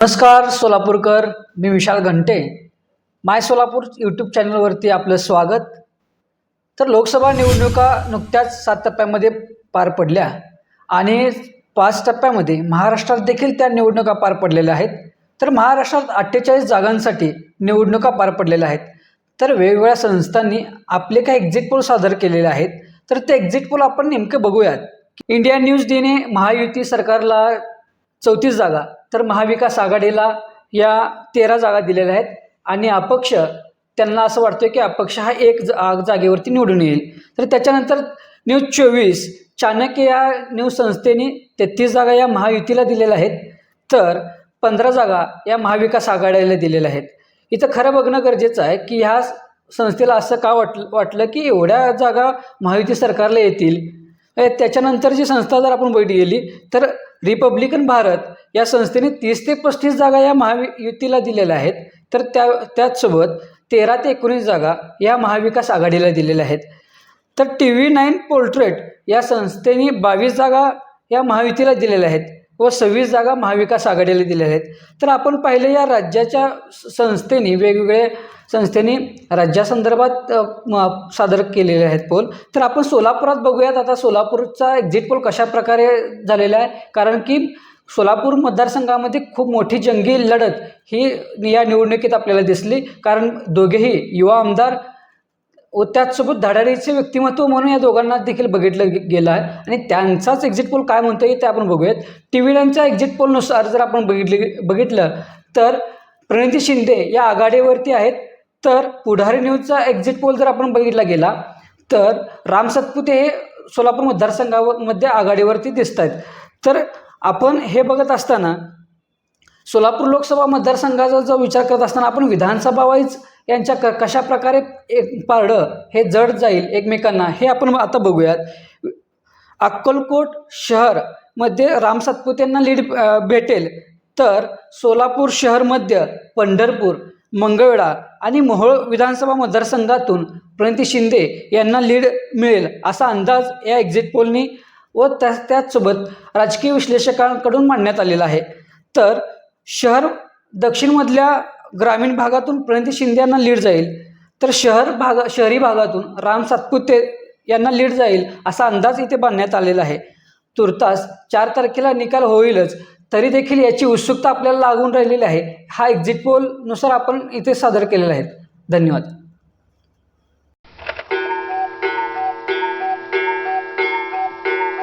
नमस्कार सोलापूरकर. मी विशाल घंटे. माय सोलापूर यूट्यूब चॅनलवरती आपलं स्वागत. तर लोकसभा निवडणुका नुकत्याच सात टप्प्यामध्ये पार पडल्या आणि पाच टप्प्यामध्ये महाराष्ट्रात देखील त्या निवडणुका पार पडलेल्या आहेत. तर महाराष्ट्रात अठ्ठेचाळीस जागांसाठी निवडणुका पार पडलेल्या आहेत. तर वेगवेगळ्या संस्थांनी आपले काही एक्झिट पोल सादर केलेले आहेत. तर ते एक्झिट पोल आपण नेमके बघूयात. इंडिया न्यूज डीने महायुती सरकारला चौतीस जागा. तर महाविकास आघाडीला या तेरा जागा दिलेल्या आहेत आणि अपक्ष त्यांना असं वाटतं की अपक्ष हा एक जा जागेवरती निवडून येईल. तर त्याच्यानंतर न्यूज चोवीस चाणक्य या न्यूज संस्थेने तेहतीस जागा या महायुतीला दिलेल्या आहेत. तर पंधरा जागा या महाविकास आघाडीला दिलेल्या आहेत. इथं खरं बघणं गरजेचं आहे की ह्या संस्थेला असं का वाटलं वाटलं की एवढ्या जागा महायुती सरकारला येतील? त्याच्यानंतर जी संस्था जर आपण बघितली गेली तर रिपब्लिकन भारत या संस्थेने तीस ते पस्तीस जागा या महायुतीला दिलेल्या आहेत. तर त्या त्याचसोबत तेरा ते एकोणीस जागा या महाविकास आघाडीला दिलेल्या आहेत. तर टी व्ही नाईन पोर्ट्रेट या संस्थेने बावीस जागा या महायुतीला दिलेल्या आहेत. व सव्वीस जागा महाविकास आघाडीला दिलेल्या आहेत. तर आपण पाहिले या राज्याच्या संस्थेने वेगवेगळे संस्थेने राज्यासंदर्भात सादर केलेले आहेत पोल. तर आपण सोलापुरात बघूयात आता सोलापूरचा एक्झिट पोल कशा प्रकारे झालेला आहे? कारण की सोलापूर मतदारसंघामध्ये खूप मोठी जंगी लढत ही या निवडणुकीत आपल्याला दिसली. कारण दोघेही युवा आमदार व त्याचसोबत धडाडीचे व्यक्तिमत्व म्हणून या दोघांना देखील बघितलं गेलं आहे. आणि त्यांचाच एक्झिट पोल काय म्हणतो ते आपण बघूयात. टी व्ही एक्झिट पोलनुसार जर आपण बघितले बघितलं तर प्रणिती शिंदे या आघाडीवरती आहेत. तर पुढारी न्यूजचा एक्झिट पोल जर आपण बघितला गेला तर राम सातपुते हे सोलापूर मतदारसंघामध्ये आघाडीवरती दिसत आहेत. तर आपण हे बघत असताना सोलापूर लोकसभा मतदारसंघाचा जो विचार करत असताना आपण विधानसभा वाईज यांच्या क कशा प्रकारे एक पारडं हे जड जाईल एकमेकांना हे आपण आता बघूयात. अक्कलकोट शहरमध्ये राम सातपुतेंना लीड भेटेल. तर सोलापूर शहर मध्य पंढरपूर मंगळवेढा आणि मोहोळ विधानसभा मतदारसंघातून प्रणिती शिंदे यांना लीड मिळेल असा अंदाज या एक्झिट पोलनी व त्या त्याचसोबत राजकीय विश्लेषकांकडून मांडण्यात आलेला आहे. तर शहर दक्षिणमधल्या ग्रामीण भागातून प्रणिती शिंदे यांना लीड जाईल तर शहर भाग शहरी भागातून राम सातपुते यांना लीड जाईल असा अंदाज इथे बांधण्यात आलेला आहे. तुर्तास चार तारखेला निकाल होईलच तरी देखील याची उत्सुकता आपल्याला लागून राहिलेली आहे. हा एक्झिट पोलनुसार आपण इथे सादर केलेला आहे. धन्यवाद.